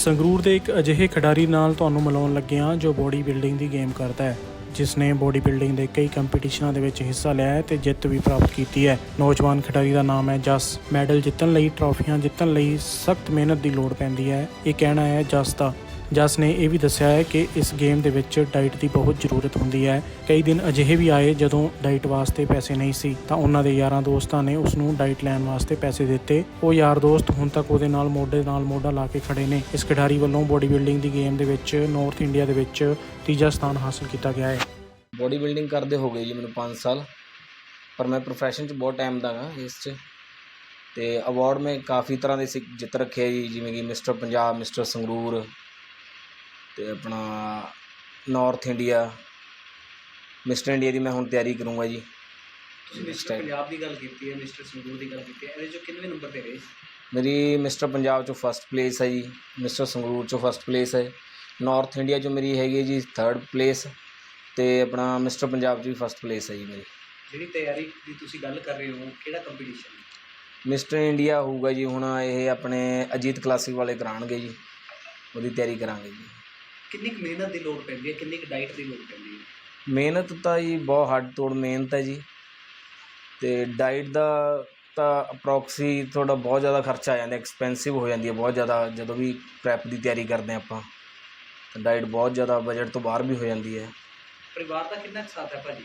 ਸੰਗਰੂਰ ਦੇ ਇੱਕ ਅਜਿਹੇ ਖਿਡਾਰੀ ਨਾਲ ਤੁਹਾਨੂੰ ਮਿਲਾਉਣ ਲੱਗੇ ਹਾਂ ਜੋ ਬੋਡੀ ਬਿਲਡਿੰਗ ਦੀ ਗੇਮ ਕਰਦਾ ਹੈ ਜਿਸ ਨੇ ਬੋਡੀ ਬਿਲਡਿੰਗ ਦੇ ਕਈ ਕੰਪੀਟੀਸ਼ਨਾਂ ਦੇ ਵਿੱਚ ਹਿੱਸਾ ਲਿਆ ਹੈ ਤੇ ਜਿੱਤ ਵੀ ਪ੍ਰਾਪਤ ਕੀਤੀ ਹੈ। ਨੌਜਵਾਨ ਖਿਡਾਰੀ ਦਾ ਨਾਮ ਹੈ ਜਸ। ਮੈਡਲ ਜਿੱਤਣ ਲਈ ਟਰਾਫੀਆਂ ਜਿੱਤਣ ਲਈ ਸਖਤ ਮਿਹਨਤ ਦੀ ਲੋੜ ਪੈਂਦੀ ਹੈ। ਇਹ ਕਹਿਣਾ ਹੈ ਜਸ ਦਾ। ਜਸ ਨੇ ਇਹ ਵੀ ਦੱਸਿਆ ਹੈ ਕਿ ਇਸ ਗੇਮ ਦੇ ਵਿੱਚ ਡਾਈਟ ਦੀ ਬਹੁਤ ਜ਼ਰੂਰਤ ਹੁੰਦੀ ਹੈ। ਕਈ ਦਿਨ ਅਜਿਹੇ ਵੀ ਆਏ ਜਦੋਂ ਡਾਈਟ ਵਾਸਤੇ ਪੈਸੇ ਨਹੀਂ ਸੀ, ਤਾਂ ਉਹਨਾਂ ਦੇ ਯਾਰਾਂ ਦੋਸਤਾਂ ਨੇ ਉਸ ਨੂੰ ਡਾਈਟ ਲੈਣ ਵਾਸਤੇ ਪੈਸੇ ਦਿੱਤੇ। ਉਹ ਯਾਰ ਦੋਸਤ ਹੁਣ ਤੱਕ ਉਹਦੇ ਨਾਲ ਮੋਢੇ ਨਾਲ ਮੋਢਾ ਲਾ ਕੇ ਖੜੇ ਨੇ। ਇਸ ਖਿਡਾਰੀ ਵੱਲੋਂ ਬੋਡੀ ਬਿਲਡਿੰਗ ਦੀ ਗੇਮ ਦੇ ਵਿੱਚ ਨਾਰਥ ਇੰਡੀਆ ਦੇ ਵਿੱਚ ਤੀਜਾ ਸਥਾਨ ਹਾਸਲ ਕੀਤਾ ਗਿਆ ਹੈ। ਬੋਡੀ ਬਿਲਡਿੰਗ ਕਰਦੇ ਹੋ ਗਏ ਜੀ ਮੈਨੂੰ 5 ਸਾਲ, ਪਰ ਮੈਂ ਪ੍ਰੋਫੈਸ਼ਨ 'ਚ ਬਹੁਤ ਟਾਈਮ ਦਾ ਹਾਂ ਇਸ 'ਚ। ਤੇ ਅਵਾਰਡ ਮੈਂ ਕਾਫੀ ਤਰ੍ਹਾਂ ਦੇ ਸਿ- ਜਿੱਤ ਰੱਖੇ ਜੀ, ਜਿਵੇਂ ਕਿ ਮਿਸਟਰ ਪੰਜਾਬ ਮਿਸਟਰ ਸੰਗਰੂਰ ਤੇ ਆਪਣਾ ਨਾਰਥ ਇੰਡੀਆ ਮਿਸਟਰ ਇੰਡੀਆ ਦੀ ਮੈਂ ਹੁਣ ਤਿਆਰੀ ਕਰੂੰਗਾ ਜੀ। ਤੁਸੀਂ ਮਿਸਟਰ। ਪੰਜਾਬ ਦੀ ਗੱਲ ਕੀਤੀ ਹੈ ਮਿਸਟਰ ਸੰਗਰੂਰ ਦੀ ਗੱਲ ਕੀਤੀ ਹੈ ਇਹਦੇ ਚੋਂ ਕਿੰਨਵੇਂ ਨੰਬਰ ਤੇ ਰਹੇ ਮੇਰੀ ਮਿਸਟਰ ਪੰਜਾਬ 'ਚੋਂ ਫਸਟ ਪਲੇਸ ਹੈ ਜੀ ਮਿਸਟਰ ਸੰਗਰੂਰ 'ਚੋਂ ਫਸਟ ਪਲੇਸ ਹੈ। ਨਾਰਥ ਇੰਡੀਆ 'ਚੋਂ ਮੇਰੀ ਹੈਗੀ ਹੈ ਜੀ ਥਰਡ ਪਲੇਸ ਤੇ ਆਪਣਾ ਮਿਸਟਰ ਪੰਜਾਬ 'ਚ ਵੀ ਫਸਟ ਪਲੇਸ ਹੈ ਜੀ ਮੇਰੀ। ਜਿਹੜੀ ਤਿਆਰੀ ਦੀ ਤੁਸੀਂ ਗੱਲ ਕਰ ਰਹੇ ਹੋ ਕਿਹੜਾ ਕੰਪੀਟੀਸ਼ਨ ਮਿਸਟਰ ਇੰਡੀਆ ਹੋਊਗਾ ਜੀ ਹੁਣ ਇਹ ਆਪਣੇ ਅਜੀਤ ਕਲਾਸਿਕ ਵਾਲੇ ਕਰਾਉਣਗੇ ਜੀ ਉਹਦੀ ਤਿਆਰੀ ਕਰਾਂਗੇ ਜੀ। ਕਿੰਨੀ ਕੁ ਮਿਹਨਤ ਦੀ ਲੋੜ ਪੈਂਦੀ ਹੈ ਕਿੰਨੀ ਕੁ ਡਾਈਟ ਦੀ ਲੋੜ ਪੈਂਦੀ ਹੈ? ਮਿਹਨਤ ਤਾਂ ਜੀ ਬਹੁਤ ਹੱਡ ਤੋੜ ਮਿਹਨਤ ਹੈ ਜੀ। ਤੇ ਡਾਈਟ ਦਾ ਤਾਂ ਅਪਰੋਕਸੀ ਤੁਹਾਡਾ ਬਹੁਤ ਜ਼ਿਆਦਾ ਖਰਚਾ ਆ ਜਾਂਦਾ ਐਕਸਪੈਂਸਿਵ ਹੋ ਜਾਂਦੀ ਹੈ ਬਹੁਤ ਜ਼ਿਆਦਾ ਜਦੋਂ ਵੀ ਪ੍ਰੈਪ ਦੀ ਤਿਆਰੀ ਕਰਦੇ ਆਪਾਂ ਤਾਂ ਡਾਈਟ ਬਹੁਤ ਜ਼ਿਆਦਾ ਬਜਟ ਤੋਂ ਬਾਹਰ ਵੀ ਹੋ ਜਾਂਦੀ ਹੈ। ਪਰਿਵਾਰ ਦਾ ਕਿੰਨਾ ਕੁ ਸਾਥ ਹੈ ਭਾਜੀ?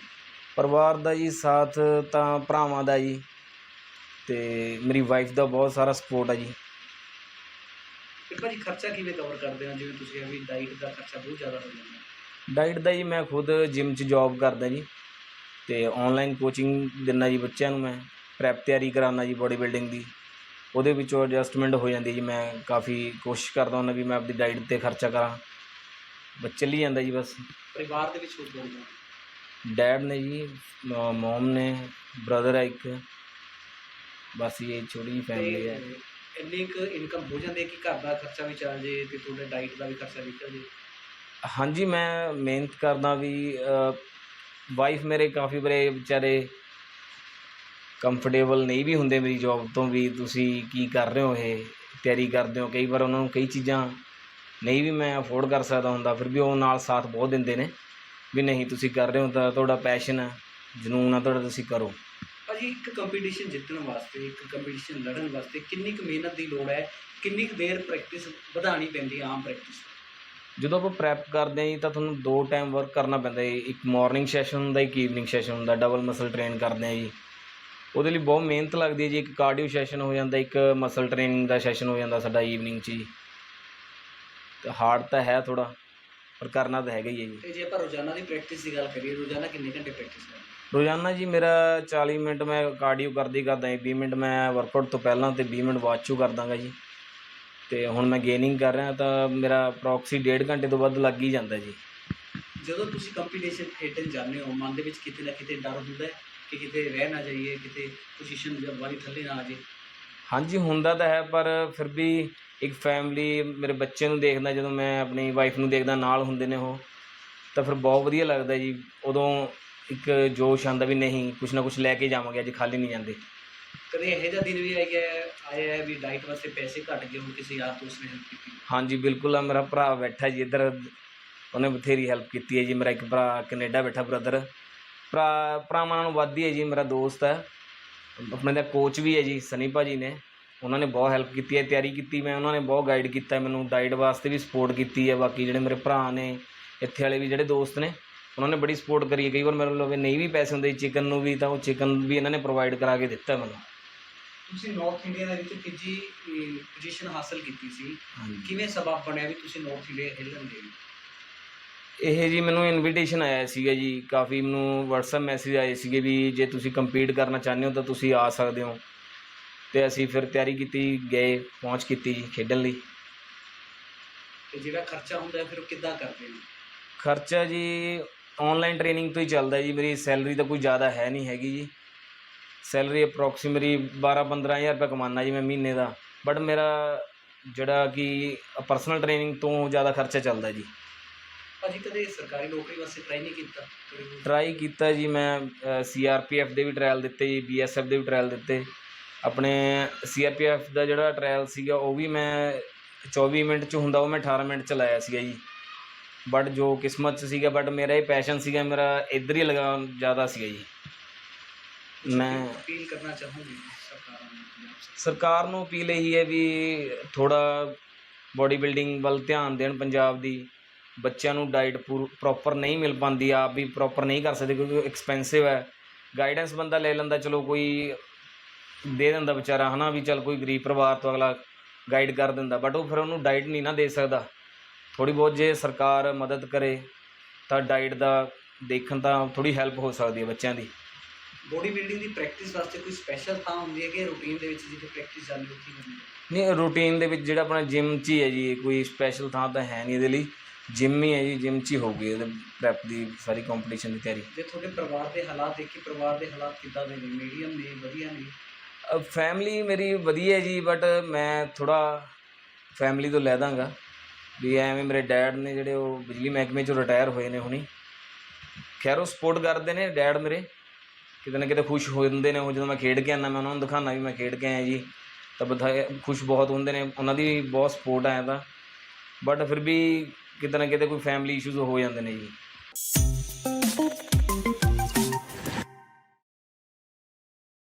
ਪਰਿਵਾਰ ਦਾ ਜੀ ਸਾਥ ਤਾਂ ਭਰਾਵਾਂ ਦਾ ਜੀ ਤੇ ਮੇਰੀ ਵਾਈਫ ਦਾ ਬਹੁਤ ਸਾਰਾ ਸਪੋਰਟ ਹੈ ਜੀ। ਫਿਰ ਭਾਜੀ ਖਰਚਾ ਕਿਵੇਂ ਕਵਰ ਕਰਦੇ ਹੋ? ਜਿਵੇਂ ਤੁਸੀਂ ਵੀ ਡਾਈਟ ਦਾ ਖਰਚਾ ਬਹੁਤ ਜ਼ਿਆਦਾ ਹੋ ਜਾਂਦਾ। ਡਾਈਟ ਦਾ ਜੀ ਮੈਂ ਖੁਦ ਜਿਮ 'ਚ ਜੌਬ ਕਰਦਾ ਜੀ ਤੇ ਆਨਲਾਈਨ ਕੋਚਿੰਗ ਦਿੰਦਾ ਜੀ ਬੱਚਿਆਂ ਨੂੰ ਮੈਂ ਪ੍ਰੈਪ ਤਿਆਰੀ ਕਰਾਉਣਾ ਜੀ ਬੋਡੀ ਬਿਲਡਿੰਗ ਦੀ। ਉਹਦੇ ਵਿੱਚੋਂ ਐਡਜਸਟਮੈਂਟ ਹੋ ਜਾਂਦੀ ਜੀ ਮੈਂ ਕਾਫੀ ਕੋਸ਼ਿਸ਼ ਕਰਦਾ ਹੁੰਦਾ ਵੀ ਮੈਂ ਆਪਣੀ ਡਾਈਟ ਤੇ ਖਰਚਾ ਕਰਾਂ। ਬਸ ਚੱਲੀ ਜਾਂਦਾ ਜੀ ਬਸ। ਪਰਿਵਾਰ ਦੇ ਵਿੱਚ ਕੌਣ ਕੌਣ? ਡੈਡ ਨੇ ਜੀ ਮਮ ਨੇ ਬ੍ਰਦਰ ਹੈ ਇੱਕ। ਬਸ ਇਹ ਛੋਟੀ ਜਿਹੀ ਫੈਮਿਲੀ ਹੈ। ਤੇ ਇੰਨੀ ਕੁ ਇਨਕਮ ਹੋ ਜਾਂਦੀ ਹੈ ਕਿ ਘਰ ਦਾ ਖਰਚਾ ਵੀ ਚੱਲ ਜੇ ਤੇ ਤੁਹਾਡੇ ਡਾਈਟ ਦਾ ਵੀ ਖਰਚਾ ਨਿਕਲ ਜੇ? ਹਾਂਜੀ, ਮੈਂ ਮਿਹਨਤ ਕਰਦਾ ਵੀ ਵਾਈਫ ਮੇਰੇ ਕਾਫੀ ਬਰੇ ਵਿਚਾਰੇ ਕੰਫਰਟੇਬਲ ਨਹੀਂ ਵੀ ਹੁੰਦੇ ਮੇਰੀ ਜੌਬ ਤੋਂ ਵੀ, ਤੁਸੀਂ ਕੀ ਕਰ ਰਹੇ ਹੋ ਇਹ? ਤਿਆਰੀ ਕਰਦੇ ਹੋ, ਕਈ ਵਾਰ ਉਹਨਾਂ ਨੂੰ ਕਈ ਚੀਜ਼ਾਂ ਨਹੀਂ ਵੀ ਮੈਂ ਅਫੋਰਡ ਕਰ ਸਕਦਾ ਹੁੰਦਾ, ਫਿਰ ਵੀ ਉਹ ਨਾਲ ਸਾਥ ਬਹੁਤ ਦਿੰਦੇ ਨੇ, ਵੀ ਨਹੀਂ ਤੁਸੀਂ ਕਰ ਰਹੇ ਹੋ ਤਾਂ ਤੁਹਾਡਾ ਪੈਸ਼ਨ ਹੈ, ਜਨੂਨ ਆ ਤੁਹਾਡਾ ਤੁਸੀਂ ਕਰੋ। ਭਾਜੀ ਇੱਕ ਕੰਪੀਟੀਸ਼ਨ ਜਿੱਤਣ ਵਾਸਤੇ ਇੱਕ ਕੰਪੀਟੀਸ਼ਨ ਲੜਨ ਵਾਸਤੇ ਕਿੰਨੀ ਕੁ ਮਿਹਨਤ ਦੀ ਲੋੜ ਹੈ? ਕਿੰਨੀ ਕੁ ਦੇਰ ਪ੍ਰੈਕਟਿਸ ਵਧਾਉਣੀ ਪੈਂਦੀ ਹੈ ਆਮ ਪ੍ਰੈਕਟਿਸ ਜਦੋਂ ਆਪਾਂ ਪ੍ਰੈਪ ਕਰਦੇ ਹਾਂ ਜੀ ਤਾਂ ਤੁਹਾਨੂੰ ਦੋ ਟਾਈਮ ਵਰਕ ਕਰਨਾ ਪੈਂਦਾ ਜੀ। ਇੱਕ ਮਾਰਨਿੰਗ ਸੈਸ਼ਨ ਹੁੰਦਾ ਇੱਕ ਈਵਨਿੰਗ ਸੈਸ਼ਨ ਹੁੰਦਾ ਡਬਲ ਮਸਲ ਟ੍ਰੇਨ ਕਰਦੇ ਹਾਂ ਜੀ। ਉਹਦੇ ਲਈ ਬਹੁਤ ਮਿਹਨਤ ਲੱਗਦੀ ਹੈ ਜੀ। ਇੱਕ ਕਾਰਡੀਓ ਸੈਸ਼ਨ ਹੋ ਜਾਂਦਾ ਇੱਕ ਮਸਲ ਟ੍ਰੇਨਿੰਗ ਦਾ ਸੈਸ਼ਨ ਹੋ ਜਾਂਦਾ ਸਾਡਾ ਈਵਨਿੰਗ 'ਚ ਜੀ। ਤੇ ਹਾਰਡ ਤਾਂ ਹੈ ਥੋੜਾ ਪਰ ਕਰਨਾ ਤਾਂ ਹੈਗਾ ਹੀ ਹੈ ਜੀ। ਤੇ ਜੇ ਆਪਾਂ ਰੋਜ਼ਾਨਾ ਦੀ ਪ੍ਰੈਕਟਿਸ ਦੀ ਗੱਲ ਕਰੀਏ ਰੋਜ਼ਾਨਾ ਕਿੰਨੇ ਘੰਟੇ ਪ੍ਰੈਕਟਿਸ ਕਰਦੇ ਰੋਜ਼ਾਨਾ ਜੀ ਮੇਰਾ 40 ਮਿੰਟ ਮੈਂ ਕਾਰਡੀਓ ਕਰਦੀ ਕਰਦਾ ਜੀ 20 ਮਿੰਟ ਮੈਂ ਵਰਕਆਊਟ ਤੋਂ ਪਹਿਲਾਂ ਤੇ 20 ਮਿੰਟ ਬਾਅਦ 'ਚੋਂ ਕਰਦਾਗਾ ਜੀ। ਤੇ ਹੁਣ ਮੈਂ ਗੇਨਿੰਗ ਕਰ ਰਿਹਾ ਤਾਂ ਮੇਰਾ ਪ੍ਰੋਕਸੀ ਡੇਢ ਘੰਟੇ ਤੋਂ ਵੱਧ ਲੱਗ ਹੀ ਜਾਂਦਾ ਜੀ। ਜਦੋਂ ਤੁਸੀਂ ਕੰਪੀਟੀਸ਼ਨ ਖੇਡਣ ਜਾਂਦੇ ਹੋ ਮਨ ਦੇ ਵਿੱਚ ਕਿਤੇ ਨਾ ਕਿਤੇ ਡਰ ਹੁੰਦਾ ਹੈ ਕਿ ਕਿਤੇ ਰਹਿ ਨਾ ਜਾਈਏ ਕਿਤੇ ਪੋਜੀਸ਼ਨ ਜਦ ਵਾਰੀ ਥੱਲੇ ਨਾ ਆ ਜੇ ਹਾਂਜੀ ਹੁੰਦਾ ਤਾਂ ਹੈ ਪਰ ਫਿਰ ਵੀ ਇੱਕ ਫੈਮਿਲੀ ਮੇਰੇ ਬੱਚੇ ਨੂੰ ਦੇਖਦਾ ਜਦੋਂ ਮੈਂ ਆਪਣੀ ਵਾਈਫ ਨੂੰ ਦੇਖਦਾ ਨਾਲ ਹੁੰਦੇ ਨੇ ਉਹ ਤਾਂ ਫਿਰ ਬਹੁਤ ਵਧੀਆ ਲੱਗਦਾ ਜੀ। ਉਦੋਂ ਇੱਕ ਜੋਸ਼ ਆਉਂਦਾ ਵੀ ਨਹੀਂ ਕੁਛ ਨਾ ਕੁਛ ਲੈ ਕੇ ਜਾਵਾਂਗੇ ਅੱਜ ਖਾਲੀ ਨਹੀਂ ਜਾਂਦੇ। ਕਦੇ ਇਹੋ ਜਿਹਾ ਦਿਨ ਵੀ ਆਇਆ ਹੈ ਆਇਆ ਹੈ ਵੀ ਡਾਈਟ ਵਾਸਤੇ ਪੈਸੇ ਘਟ ਗਏ ਹੁਣ ਕਿਸੇ ਯਾਰ ਦੋਸਤ ਨੇ ਹੈਲਪ ਕੀਤੀ? ਹਾਂਜੀ ਬਿਲਕੁਲ ਆ ਮੇਰਾ ਭਰਾ ਬੈਠਾ ਜੀ ਇੱਧਰ। ਉਹਨੇ ਬਥੇਰੀ ਹੈਲਪ ਕੀਤੀ ਹੈ ਜੀ ਮੇਰਾ ਇੱਕ ਭਰਾ ਕੈਨੇਡਾ ਬੈਠਾ ਬ੍ਰਦਰ ਭਰਾ ਭਰਾਵਾਂ ਨਾਲੋਂ ਵੱਧ ਹੀ ਹੈ ਜੀ ਮੇਰਾ ਦੋਸਤ ਹੈ। ਆਪਣੇ ਦਾ ਕੋਚ ਵੀ ਹੈ ਜੀ ਸਨੀ ਭਾਜੀ ਨੇ। ਉਹਨਾਂ ਨੇ ਬਹੁਤ ਹੈਲਪ ਕੀਤੀ ਹੈ ਤਿਆਰੀ ਕੀਤੀ ਮੈਂ ਉਹਨਾਂ ਨੇ ਬਹੁਤ ਗਾਈਡ ਕੀਤਾ ਮੈਨੂੰ ਡਾਈਟ ਵਾਸਤੇ ਵੀ ਸਪੋਰਟ ਕੀਤੀ ਹੈ ਬਾਕੀ ਜਿਹੜੇ ਮੇਰੇ ਭਰਾ ਨੇ ਇੱਥੇ ਵਾਲੇ ਵੀ ਜਿਹੜੇ ਦੋਸਤ ਨੇ ਉਹਨਾਂ ਨੇ ਬੜੀ ਸਪੋਰਟ ਕਰੀ ਹੈ ਕਈ ਵਾਰ ਮੇਰੇ ਲਵੇ ਨਹੀਂ ਵੀ ਪੈਸੇ ਹੁੰਦੇ ਚਿਕਨ ਨੂੰ ਵੀ ਤਾਂ ਉਹ ਚਿਕਨ ਵੀ ਇਹਨਾਂ ਨੇ ਪ੍ਰੋਵਾਈਡ ਕਰਾ ਕੇ ਦਿੱਤਾ ਮੈਨੂੰ ਤੁਸੀਂ ਨਾਰਥ ਇੰਡੀਆ ਦੇ ਵਿੱਚ ਤੀਜੀ ਪੋਜੀਸ਼ਨ ਹਾਸਲ ਕੀਤੀ ਸੀ ਕਿਵੇਂ ਸਬਬ ਬਣਿਆ ਵੀ ਤੁਸੀਂ ਨਾਰਥ ਇੰਡੀਆ ਖੇਡਣ ਦੇ ਇਹ ਜੀ ਮੈਨੂੰ ਇਨਵੀਟੇਸ਼ਨ ਆਇਆ ਸੀਗਾ ਜੀ ਕਾਫੀ ਮੈਨੂੰ WhatsApp ਮੈਸੇਜ ਆਏ ਸੀਗੇ ਵੀ ਜੇ ਤੁਸੀਂ ਕੰਪੀਟ ਕਰਨਾ ਚਾਹੁੰਦੇ ਹੋ ਤਾਂ ਤੁਸੀਂ ਆ ਸਕਦੇ ਹੋ ਤੇ ਅਸੀਂ ਫਿਰ ਤਿਆਰੀ ਕੀਤੀ ਗਏ ਪਹੁੰਚ ਕੀਤੀ ਜੀ ਖੇਡਣ ਲਈ ਤੇ ਜਿਹੜਾ ਖਰਚਾ ਹੁੰਦਾ ਫਿਰ ਉਹ ਕਿੱਦਾਂ ਕਰਦੇ ਨੇ ਖਰਚਾ ਜੀ ਆਨਲਾਈਨ ਟ੍ਰੇਨਿੰਗ ਤੋਂ ਹੀ ਚੱਲਦਾ ਜੀ ਮੇਰੀ ਸੈਲਰੀ ਤਾਂ ਕੋਈ ਜ਼ਿਆਦਾ ਹੈ ਨਹੀਂ ਹੈਗੀ ਜੀ। ਸੈਲਰੀ ਅਪਰੋਕਸੀਮੇਟਲੀ 12-15000 ਰੁਪਏ ਕਮਾਉਣਾ ਜੀ ਮੈਂ ਮਹੀਨੇ ਦਾ। ਬਟ ਮੇਰਾ ਜਿਹੜਾ ਕਿ ਪਰਸਨਲ ਟ੍ਰੇਨਿੰਗ ਤੋਂ ਜ਼ਿਆਦਾ ਖਰਚਾ ਚੱਲਦਾ ਜੀ। ਭਾਜੀ ਕਦੇ ਸਰਕਾਰੀ ਨੌਕਰੀ ਵਾਸਤੇ ਟਰਾਈ ਨਹੀਂ ਕੀਤਾ? ਟਰਾਈ ਕੀਤਾ ਜੀ ਮੈਂ ਸੀਆਰਪੀਐਫ ਦੇ ਵੀ ਟ੍ਰਾਇਲ ਦਿੱਤੇ ਜੀ ਬੀਐਸਐਫ ਦੇ ਵੀ ਟ੍ਰਾਇਲ ਦਿੱਤੇ। ਆਪਣੇ ਸੀਆਰਪੀਐਫ ਦਾ ਜਿਹੜਾ ਟ੍ਰਾਇਲ ਸੀਗਾ ਉਹ ਵੀ ਮੈਂ 24 ਮਿੰਟ ਚ ਹੁੰਦਾ ਉਹ ਮੈਂ 18 ਮਿੰਟ ਚ ਲਾਇਆ ਸੀਗਾ ਜੀ। ਬਟ ਜੋ ਕਿਸਮਤ ਚ ਸੀਗਾ ਬਟ ਮੇਰਾ ਇਹ ਪੈਸ਼ਨ ਸੀਗਾ ਮੇਰਾ ਇੱਧਰ ਹੀ ਲਗਾਉਣ ਜ਼ਿਆਦਾ ਸੀਗਾ ਜੀ। ਮੈਂ ਅਪੀਲ ਕਰਨਾ ਚਾਹੂੰਗੀ ਸਰਕਾਰਾਂ ਨੂੰ ਪੰਜਾਬ ਸਰਕਾਰ ਸਰਕਾਰ ਨੂੰ ਅਪੀਲ ਇਹੀ ਹੈ ਵੀ ਥੋੜਾ ਬੋਡੀ ਬਿਲਡਿੰਗ ਵੱਲ ਧਿਆਨ ਦੇਣ ਪੰਜਾਬ ਦੀ। ਬੱਚਿਆਂ ਨੂੰ ਡਾਈਟ ਪ੍ਰੋਪਰ ਨਹੀਂ ਮਿਲ ਪਾਉਂਦੀ ਆਪ ਵੀ ਪ੍ਰੋਪਰ ਨਹੀਂ ਕਰ ਸਕਦੇ ਕਿਉਂਕਿ ਐਕਸਪੈਂਸਿਵ ਹੈ। ਗਾਈਡੈਂਸ ਬੰਦਾ ਲੈ ਲੈਂਦਾ ਚਲੋ ਕੋਈ ਦੇ ਦਿੰਦਾ ਵਿਚਾਰਾ ਹਨਾ ਵੀ ਚਲ ਕੋਈ ਗਰੀਬ ਪਰਿਵਾਰ ਤੋਂ ਅਗਲਾ ਗਾਈਡ ਕਰ ਦਿੰਦਾ ਬਟ ਉਹ ਫਿਰ ਉਹਨੂੰ ਡਾਈਟ ਨਹੀਂ ਨਾ ਦੇ ਸਕਦਾ। ਥੋੜੀ ਬਹੁਤ ਜੇ ਸਰਕਾਰ ਮਦਦ ਕਰੇ ਤਾਂ ਡਾਈਟ ਦਾ ਦੇਖਣ ਤਾਂ ਥੋੜੀ ਹੈਲਪ ਹੋ ਸਕਦੀ ਹੈ ਬੱਚਿਆਂ ਦੀ। ਬੋਡੀ ਬਿਲਡਿੰਗ ਦੀ ਪ੍ਰੈਕਟਿਸ ਵਾਸਤੇ ਕੋਈ ਸਪੈਸ਼ਲ ਥਾਂ ਹੁੰਦੀ ਹੈ ਕਿ ਰੂਟੀਨ ਦੇ ਵਿੱਚ ਜਿੱਥੇ ਪ੍ਰੈਕਟਿਸ ਚੱਲਦੀ ਉੱਥੇ ਹੀ ਹੁੰਦੀ ਹੈ? ਨਹੀਂ ਰੂਟੀਨ ਦੇ ਵਿੱਚ ਜਿਹੜਾ ਆਪਣਾ ਜਿਮ 'ਚ ਹੀ ਹੈ ਜੀ ਕੋਈ ਸਪੈਸ਼ਲ ਥਾਂ ਤਾਂ ਹੈ ਨਹੀਂ ਇਹਦੇ ਲਈ। ਜਿਮ ਹੀ ਹੈ ਜੀ ਜਿਮ 'ਚ ਹੀ ਹੋਊਗੀ ਇਹਦੇ ਪ੍ਰੈਪ ਦੀ ਸਾਰੀ ਕੰਪੀਟੀਸ਼ਨ ਦੀ ਤਿਆਰੀ। ਜੇ ਤੁਹਾਡੇ ਪਰਿਵਾਰ ਦੇ ਹਾਲਾਤ ਦੇਖੀ ਪਰਿਵਾਰ ਦੇ ਹਾਲਾਤ ਕਿੱਦਾਂ ਦੇ ਨੇ? ਮੀਡੀਅਮ ਨੇ ਵਧੀਆ ਨੇ? ਫੈਮਿਲੀ ਮੇਰੀ ਵਧੀਆ ਹੈ ਜੀ ਬਟ ਮੈਂ ਥੋੜਾ ਫੈਮਿਲੀ ਤੋਂ ਲੈ ਦਾਂਗਾ। ਵੀ ਐਵੇਂ ਮੇਰੇ ਡੈਡ ਨੇ ਜਿਹੜੇ ਉਹ ਬਿਜਲੀ ਮਹਿਕਮੇ 'ਚੋਂ ਰਿਟਾਇਰ ਹੋਏ ਨੇ ਹੁਣੀ। ਖੈਰ, ਉਹ ਸਪੋਰਟ ਕਰਦੇ ਨੇ ਡੈਡ ਮੇਰੇ। ਕਿਤੇ ਨਾ ਕਿਤੇ ਖੁਸ਼ ਹੋ ਜਾਂਦੇ ਨੇ ਉਹ, ਜਦੋਂ ਮੈਂ ਖੇਡ ਕੇ ਆਉਂਦਾ, ਮੈਂ ਉਹਨਾਂ ਨੂੰ ਦਿਖਾਉਂਦਾ ਵੀ ਮੈਂ ਖੇਡ ਕੇ ਆਇਆ ਜੀ। ਤਾਂ ਬਥਾ ਖੁਸ਼ ਬਹੁਤ ਹੁੰਦੇ ਨੇ, ਉਹਨਾਂ ਦੀ ਬਹੁਤ ਸਪੋਰਟ ਆਇਆ ਤਾਂ ਬਟ ਫਿਰ ਵੀ ਕਿਤੇ ਨਾ ਕਿਤੇ ਕੋਈ ਫੈਮਿਲੀ ਇਸ਼ੂਜ਼ ਹੋ ਜਾਂਦੇ ਨੇ ਜੀ।